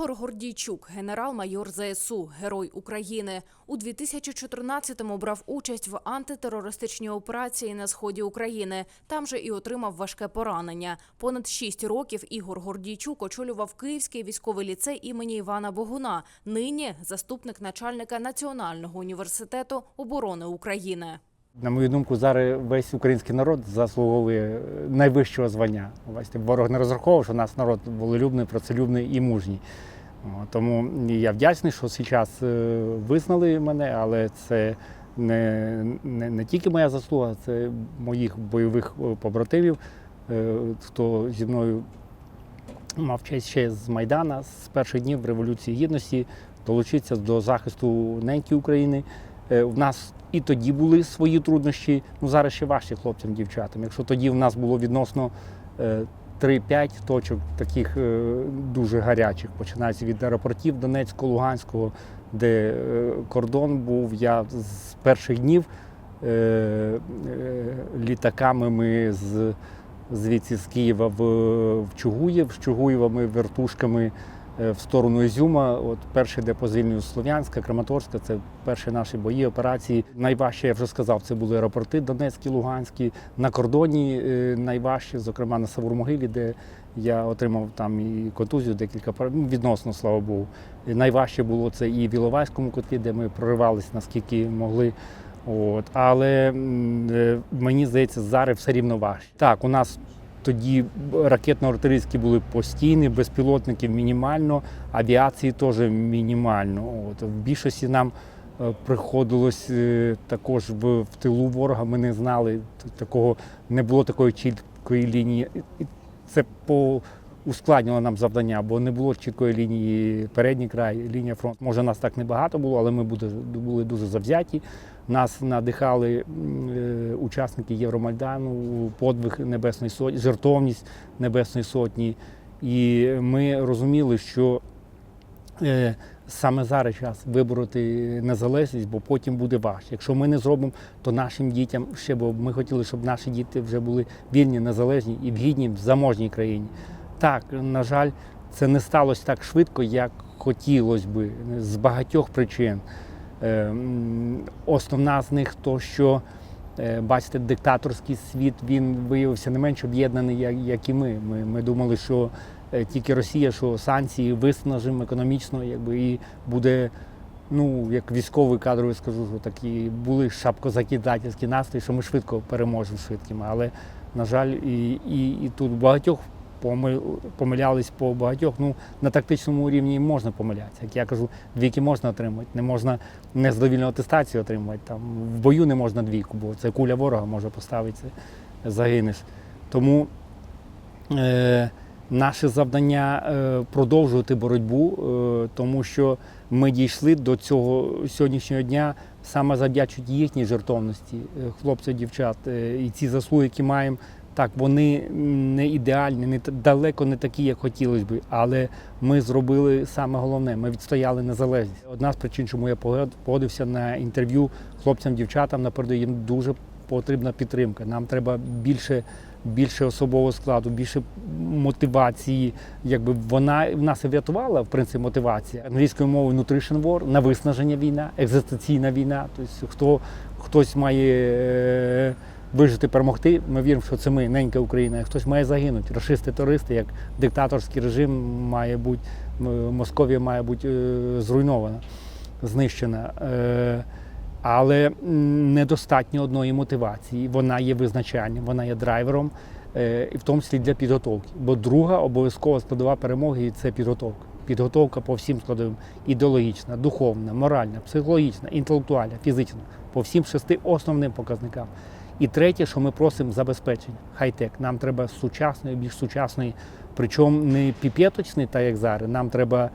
Ігор Гордійчук, генерал-майор ЗСУ, герой України. У 2014-му брав участь в антитерористичній операції на сході України. Там же і отримав важке поранення. Понад шість років Ігор Гордійчук очолював Київський військовий ліцей імені Івана Богуна. Нині заступник начальника Національного університету оборони України. На мою думку, зараз весь український народ заслуговує найвищого звання. Бачите, ворог не розраховував, що нас народ волелюбний, працелюбний і мужній. Тому я вдячний, що зараз е, визнали мене, але це не, не, не тільки моя заслуга, це моїх бойових е, побратимів, е, хто зі мною мав честь ще з Майдана, з перших днів Революції Гідності, долучитися до захисту неньки України. Е, В нас і тоді були свої труднощі, ну зараз ще важче хлопцям, дівчатам. Якщо тоді в нас було відносно е, 3-5 точок таких е, дуже гарячих, починаючи від аеропортів Донецького, Луганського, де е, кордон був, я з перших днів е, е, літаками ми з звідси з Києва в, в Чугуєв, з Чугуєва ми вертушками е, в сторону Ізюма. От перший, де по Слов'янська, Краматорська, це перші наші бої, операції. Найважче, я вже сказав, це були аеропорти Донецькі, Луганські. На кордоні е, найважче, зокрема на Савурмогилі, де я отримав там і контузію, декілька ну, відносно, слава Богу. Найважче було це і в Іловайському котлі, де ми проривалися наскільки могли. От. Але е, мені здається, зараз все рівно важче. Так, у нас тоді ракетно-артилерійські були постійні, безпілотників мінімально, авіації теж мінімально. От. В більшості нам е, приходилось е, також в, в тилу ворога. Ми не знали такого, не було такої чіткої лінії. Це по ускладнило нам завдання, бо не було чіткої лінії передній край, лінія фронту. Може, нас так небагато було, але ми були дуже завзяті. Нас надихали е, учасники Євромайдану, подвиг Небесної Сотні, жертовність Небесної Сотні. І ми розуміли, що е, саме зараз час вибороти незалежність, бо потім буде важче. Якщо ми не зробимо, то нашим дітям ще бо ми хотіли, щоб наші діти вже були вільні, незалежні і в гідній, в заможній країні. Так, на жаль, це не сталося так швидко, як хотілося би, з багатьох причин. Е, Основна з них то, що е, бачите, диктаторський світ він виявився не менш об'єднаний, як, і ми. ми. Ми думали, що е, тільки Росія, що санкції виснажимо економічно, якби і буде. Ну, як військовий кадровий скажу, що такі були шапкозакидательські настрої, що ми швидко переможемо швидкими. Але, на жаль, і, і, і тут багатьох помилялись по багатьох. Ну, на тактичному рівні можна помилятися. Як я кажу, двійки можна отримати, не можна незадовільну атестацію отримати. Там, в бою не можна двійку, бо це куля ворога може поставитися, загинеш. Тому е, наше завдання е, продовжувати боротьбу, е, тому що ми дійшли до цього сьогоднішнього дня саме завдячують їхній жертовності, е, хлопців, дівчат. Е, І ці заслуги, які маємо, так, вони не ідеальні, не далеко не такі, як хотілося б, але ми зробили саме головне. Ми відстояли незалежність. Одна з причин, чому я погод- погодився на інтерв'ю хлопцям, дівчатам на їм дуже потрібна підтримка. Нам треба більше. Більше особового складу, більше мотивації. Якби вона в нас і врятувала в принципі мотивація англійською мовою nutrition war, на виснаження війна, екзистенційна війна. Тобто хто хтось має е, вижити, перемогти. Ми віримо, що це ми, ненька Україна. Хтось має загинути. Рашисти, терористи, як диктаторський режим має бути, Московія має бути е, зруйнована, знищена. Е, але недостатньо одної мотивації. Вона є визначальним, вона є драйвером, е, і в тому числі для підготовки. Бо друга обов'язкова складова перемоги це підготовка. Підготовка по всім складовим ідеологічна, духовна, моральна, психологічна, інтелектуальна, фізична, по всім шести основним показникам. І третє, що ми просимо забезпечення, хай-тек. Нам треба сучасної, більш сучасної, причому не піпеточний, так як зараз. Нам треба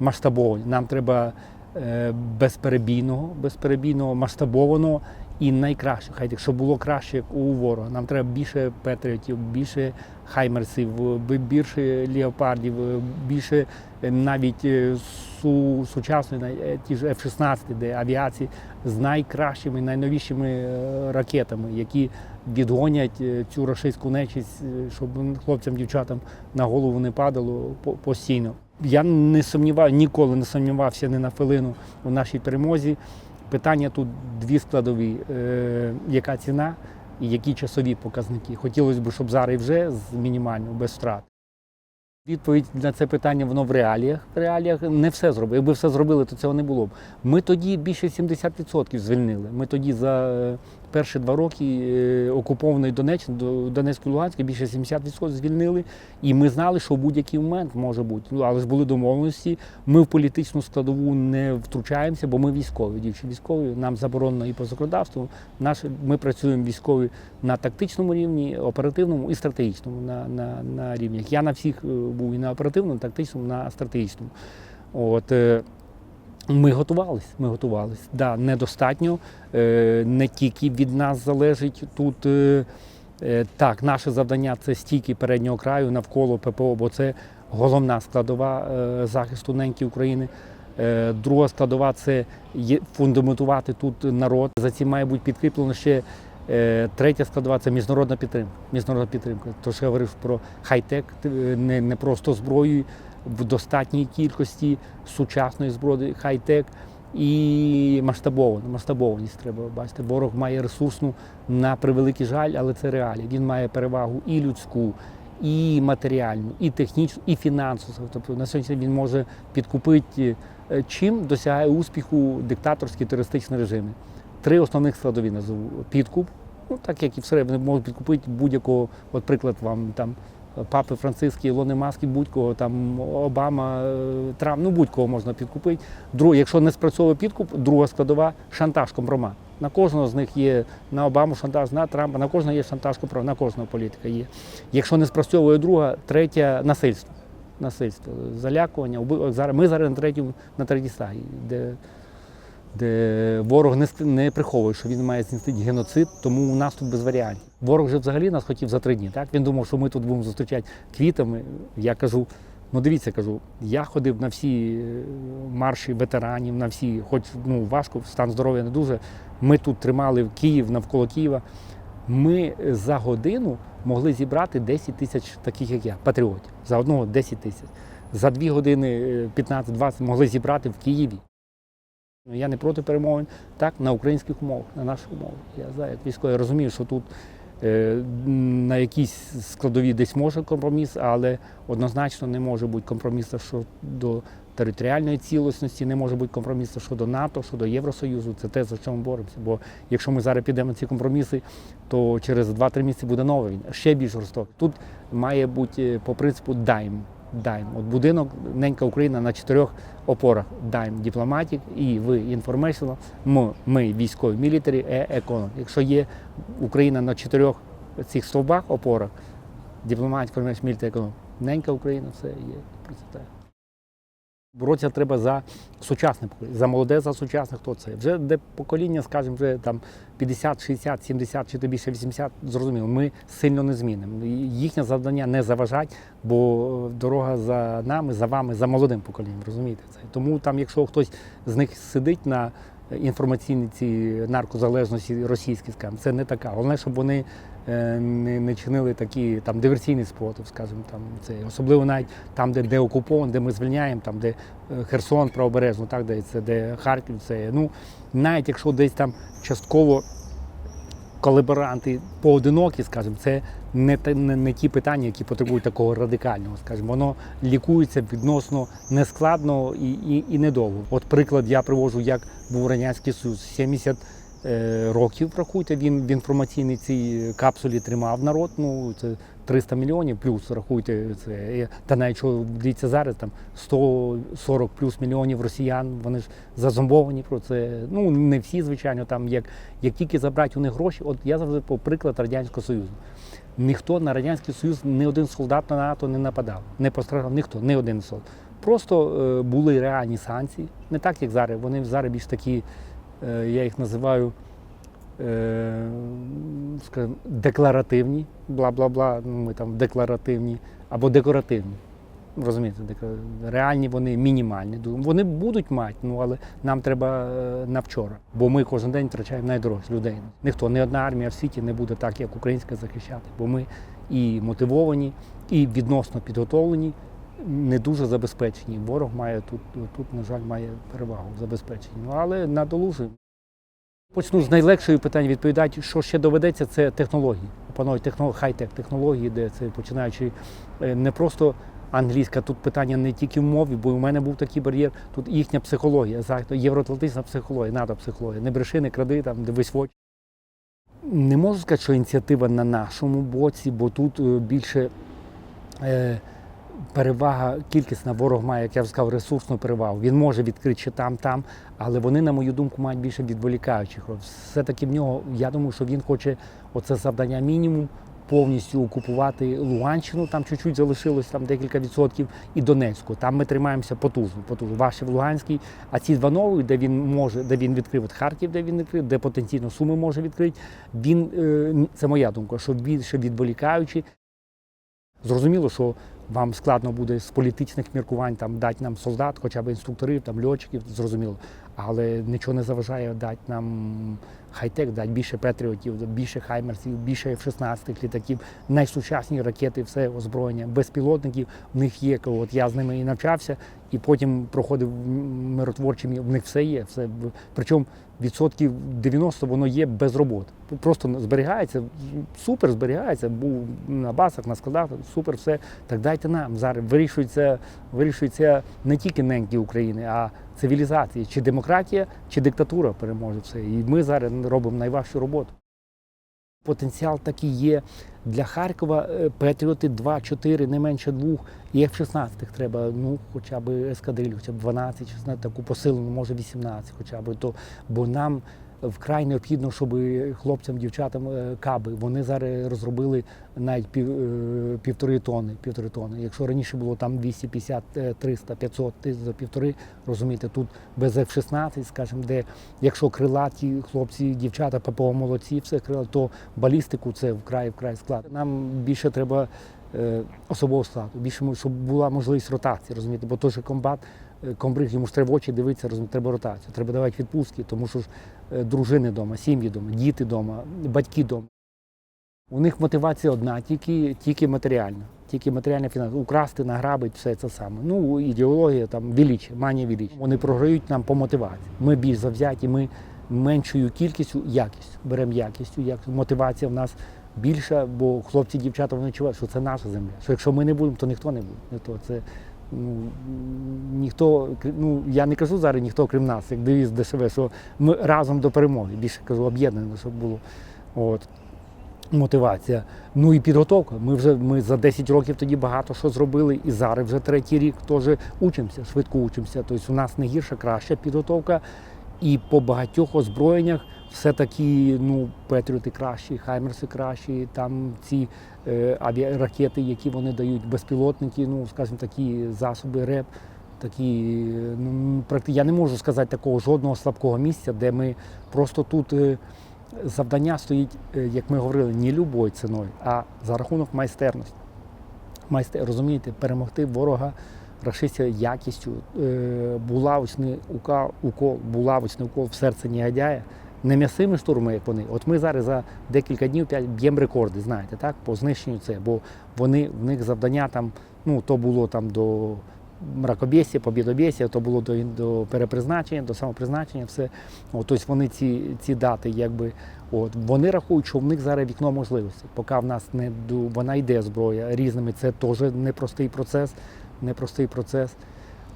масштабований, нам треба е, безперебійного, безперебійного, масштабованого і найкраще. Хай щоб було краще, як у ворога. Нам треба більше патріотів, більше хаймерсів, більше леопардів, більше е, навіть е, су, сучасної е, ті ж F-16, де авіації з найкращими, найновішими ракетами, які відгонять цю рашистську нечість, щоб хлопцям, дівчатам на голову не падало по- постійно. Я не сумніваю, ніколи не сумнівався ні на хвилину у нашій перемозі. Питання тут дві складові: е, яка ціна і які часові показники. Хотілося б, щоб зараз і вже з мінімально, без втрат. Відповідь на це питання воно в реаліях. В реаліях не все зробили. Якби все зробили, то цього не було б. Ми тоді більше 70% звільнили. Ми тоді за перші два роки е, окупованої Донеччини, до Донецької Луганської більше 70% звільнили. І ми знали, що в будь-який момент може бути. Ну, але ж були домовленості. Ми в політичну складову не втручаємося, бо ми військові. Дівчі військові, нам заборонено і по законодавству. Наше, ми працюємо військові на тактичному рівні, оперативному і стратегічному на, на, на рівнях. Я на всіх е, був і на оперативному, і тактичному, на стратегічному. От, е, ми готувалися, ми готувалися. Да, недостатньо. Е, не тільки від нас залежить тут. Е, е, так, наше завдання це стійки переднього краю навколо ППО, бо це головна складова захисту неньки України. Друга складова це фундаментувати тут народ. За цим має бути підкріплено ще третя складова це міжнародна підтримка. Міжнародна підтримка. Тож я говорив про хай-тек, не просто зброю в достатній кількості сучасної зброї, хай-тек і масштабовану. Масштабованість треба бачити. Ворог має ресурсну на превеликий жаль, але це реалії. Він має перевагу і людську, і матеріальну, і технічну, і фінансову. Тобто на сьогодні він може підкупити, е, чим досягає успіху диктаторські терористичні режими. Три основних складові назву підкуп. Ну, так як і все, вони можуть підкупити будь-якого, от приклад вам там папи Франциски, Ілони Маски, будь-кого, там Обама, е, Трамп, ну будь-кого можна підкупити. Друге, якщо не спрацьовує підкуп, друга складова шантаж компромат. На кожного з них є на Обаму шантаж, на Трампа, на кожного є шантаж компромат, на кожного політика є. Якщо не спрацьовує друга, третя насильство. Насильство, залякування. ми зараз на третьому на третій стадії, де де ворог не, не приховує, що він має здійснити геноцид, тому у нас тут без варіантів. Ворог вже взагалі нас хотів за три дні. Так? Він думав, що ми тут будемо зустрічати квітами. Я кажу, ну дивіться, кажу, я ходив на всі е, марші ветеранів, на всі, хоч ну, важко, стан здоров'я не дуже. Ми тут тримали в Київ, навколо Києва. Ми за годину могли зібрати 10 тисяч таких, як я, патріотів. За одного 10 тисяч. За дві години е, 15-20 могли зібрати в Києві. Я не проти перемовин, так, на українських умовах, на наших умовах. Я знаю, як військовий, я розумію, що тут е, на якійсь складові десь може компроміс, але однозначно не може бути компромісу щодо територіальної цілісності, не може бути компромісу щодо НАТО, щодо Євросоюзу. Це те, за що ми боремося. Бо якщо ми зараз підемо на ці компроміси, то через 2-3 місяці буде війна, ще більш жорстока. Тут має бути е, по принципу дайм. Дайм. От будинок ненька Україна на чотирьох опорах. Дайм дипломатік і ви інформейшнл. Ми, ми військові мілітарі, е економ. Якщо є Україна на чотирьох цих стовбах опорах, дипломатік, інформейшн, мілітарі, економ. Ненька Україна все є процвітає. Боротися треба за сучасне покоління, за молоде, за сучасне, хто це. Вже де покоління, скажімо, вже там 50, 60, 70 чи то більше 80, зрозуміло, ми сильно не змінимо. Їхнє завдання не заважати, бо дорога за нами, за вами, за молодим поколінням, розумієте це. Тому там, якщо хтось з них сидить на інформаційній ці наркозалежності російські, скажімо, це не така. Головне, щоб вони не, не чинили такі там диверсійний спротив, скажімо, там це особливо навіть там, де, де окуповано, де ми звільняємо, там де е, Херсон правобережно, так де це де Харків, це ну навіть якщо десь там частково колаборанти поодинокі, скажімо, це не, не, не ті питання, які потребують такого радикального, скажімо, воно лікується відносно нескладно і, і, і недовго. От приклад я привожу, як був Радянський Союз. 70 е, років, рахуйте, він в інформаційній цій капсулі тримав народ, ну це 300 мільйонів плюс, рахуйте це. Е, Та навіть що дивіться зараз, там 140 плюс мільйонів росіян, вони ж зазомбовані про це. Ну не всі, звичайно, там як, як тільки забрати у них гроші, от я завжди по приклад Радянського Союзу. Ніхто на Радянський Союз, ні один солдат на НАТО не нападав, не постраждав, ніхто, ні один солдат. Просто е, були реальні санкції, не так, як зараз. Вони зараз більш такі, е, я їх називаю е, скажімо, декларативні, бла-бла-бла, ми там декларативні або декоративні. Розумієте, реальні вони мінімальні. Вони будуть мати, ну але нам треба е, на вчора. Бо ми кожен день втрачаємо найдорожче людей. Ніхто, ні одна армія в світі не буде так, як українська захищати. Бо ми і мотивовані, і відносно підготовлені, не дуже забезпечені. Ворог має тут, тут на жаль, має перевагу в забезпеченні. Ну, але надолужуємо. Почну з найлегшої питання відповідати, що ще доведеться, це технології. Опановують технолог, хай-тек технології, де це починаючи е, не просто англійська, тут питання не тільки в мові, бо у мене був такий бар'єр, тут їхня психологія, євроатлантична психологія, НАТО психологія. Не бреши, не кради, там дивись в. Не можу сказати, що ініціатива на нашому боці, бо тут е, більше е, перевага кількісна. Ворог має, як я вже сказав, ресурсну перевагу. Він може відкрити там, там, але вони, на мою думку, мають більше відволікаючих. Все-таки в нього, я думаю, що він хоче оце завдання мінімум. Повністю окупувати Луганщину, там чуть-чуть залишилось там декілька відсотків, і Донецьку. Там ми тримаємося потужно, потужно. Ваші в Луганській, а ці два нові, де він може, де він відкрив от Харків, де він відкрив, де потенційно Суми може відкрити. Він е, це моя думка, що більше відволікаючи. Зрозуміло, що вам складно буде з політичних міркувань там дати нам солдат, хоча б інструкторів, там льотчиків, зрозуміло. Але нічого не заважає дати нам хай-тек, дати більше патріотів, більше хаймерсів, більше F-16 літаків, найсучасні ракети, все озброєння, безпілотників. В них є. От я з ними і навчався, і потім проходив миротворчим. В них все є. Все причому відсотків 90 воно є без роботи. Просто зберігається, супер зберігається. Був на басах, на складах, супер все. Так дайте нам зараз. Вирішується, вирішується не тільки неньки України, а цивілізації, чи демократія, чи диктатура переможе все. І ми зараз робимо найважчу роботу. Потенціал такий є для Харкова. е, Патріоти 2-4, не менше двох. І F-16 треба, ну, хоча б ескадрилю, хоча б 12, 16, таку посилену, може 18 хоча б. То, бо нам вкрай необхідно, щоб хлопцям, дівчатам е, каби, вони зараз розробили навіть пів, е, півтори тонни, півтори тонни. Якщо раніше було там 250, е, 300, 500 тисяч за півтори, розумієте, тут без F-16, скажімо, де якщо крилаті хлопці, дівчата, ППО молодці, все крила, то балістику це вкрай вкрай склад. Нам більше треба е, особового складу, більше щоб була можливість ротації, розумієте, бо той же комбат, комбриг, йому ж треба очі дивитися, розумієте, треба ротацію, треба давати відпустки, тому що ж е, дружини вдома, сім'ї вдома, діти вдома, батьки вдома. У них мотивація одна, тільки, тільки матеріальна. Тільки матеріальна фінанс. Украсти, награбити, все це саме. Ну, ідеологія, там, величі, манія величі. Вони програють нам по мотивації. Ми більш завзяті, ми меншою кількістю, якістю. Беремо якістю, як мотивація в нас більша, бо хлопці, дівчата вони відчувають, що це наша земля. Що якщо ми не будемо, то ніхто не буде. Це ну, ніхто, ну я не кажу зараз ніхто крім нас, як девіз ДШВ, що ми разом до перемоги. Більше кажу, об'єднано, щоб було. От мотивація. Ну і підготовка. Ми вже ми за 10 років тоді багато що зробили, і зараз вже третій рік теж учимося, швидко учимося. Тобто у нас не гірша, краща підготовка. І по багатьох озброєннях все-таки ну, Петріоти кращі, Хаймерси кращі, там ці е, авіаракети, які вони дають, безпілотники, ну, скажімо, такі засоби РЕП. Такі, ну, я не можу сказати такого жодного слабкого місця, де ми просто тут е, завдання стоїть, е, як ми говорили, не любою ціною, а за рахунок майстерності. Майстер, розумієте, перемогти ворога рашистя якістю, е, булавочний укол, булавочний укол в серце негодяя, не м'ясими штурми, як вони. От ми зараз за декілька днів б'ємо рекорди, знаєте, так, по знищенню це, бо вони в них завдання там, ну то було там до мракобєсія, побідобєсія, то було до, до перепризначення, до самопризначення, все. От, тобто вони ці, ці дати, якби, от, вони рахують, що в них зараз вікно можливостей. Поки в нас не вона йде зброя різними, це теж непростий процес, непростий процес.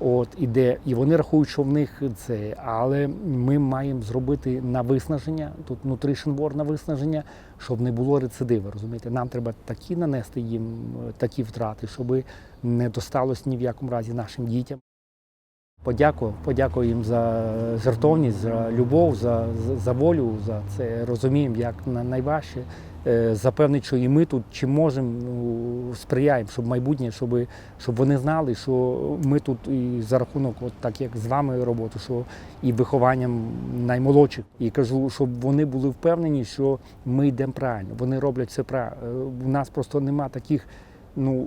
От іде, і вони рахують, що в них це, але ми маємо зробити на виснаження, тут nutrition war на виснаження, щоб не було рецидиву. Розумієте, нам треба такі нанести їм е, такі втрати, щоб не досталось ні в якому разі нашим дітям. Подякую, подякую їм за жертовність, за любов, за, за, за волю, за це розуміємо, як на- найважче. Е, Запевнити, що і ми тут чим можемо, ну, сприяємо, щоб майбутнє, щоб, щоб вони знали, що ми тут і за рахунок, от так як з вами роботу, що і вихованням наймолодших. І кажу, щоб вони були впевнені, що ми йдемо правильно, вони роблять все правильно. У нас просто нема таких ну,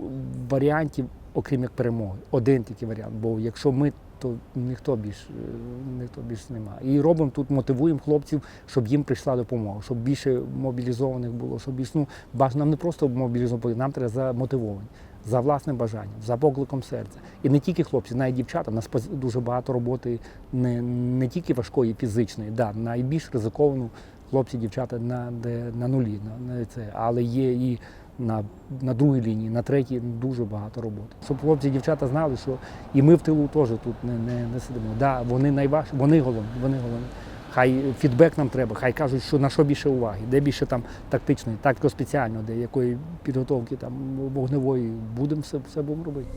варіантів, окрім як перемоги. Один тільки варіант. Бо якщо ми, то ніхто більш е, ніхто більш немає. І робимо тут, мотивуємо хлопців, щоб їм прийшла допомога, щоб більше мобілізованих було, щоб більш ну нам не просто мобілізовані, нам треба замотивовані. за власним бажанням, за покликом серця. І не тільки хлопці, навіть дівчата. У нас дуже багато роботи не, не тільки важкої фізичної, да, найбільш ризиковану хлопці, дівчата на, де, на нулі, на, на це. але є і на, на другій лінії, на третій дуже багато роботи. Щоб хлопці, дівчата знали, що і ми в тилу теж тут не, не, не сидимо. Да, вони найважчі, вони головні, вони головні. Хай фідбек нам треба, хай кажуть, що на що більше уваги, де більше там тактичної, тактико спеціально, де якої підготовки там вогневої будемо все, все будемо робити.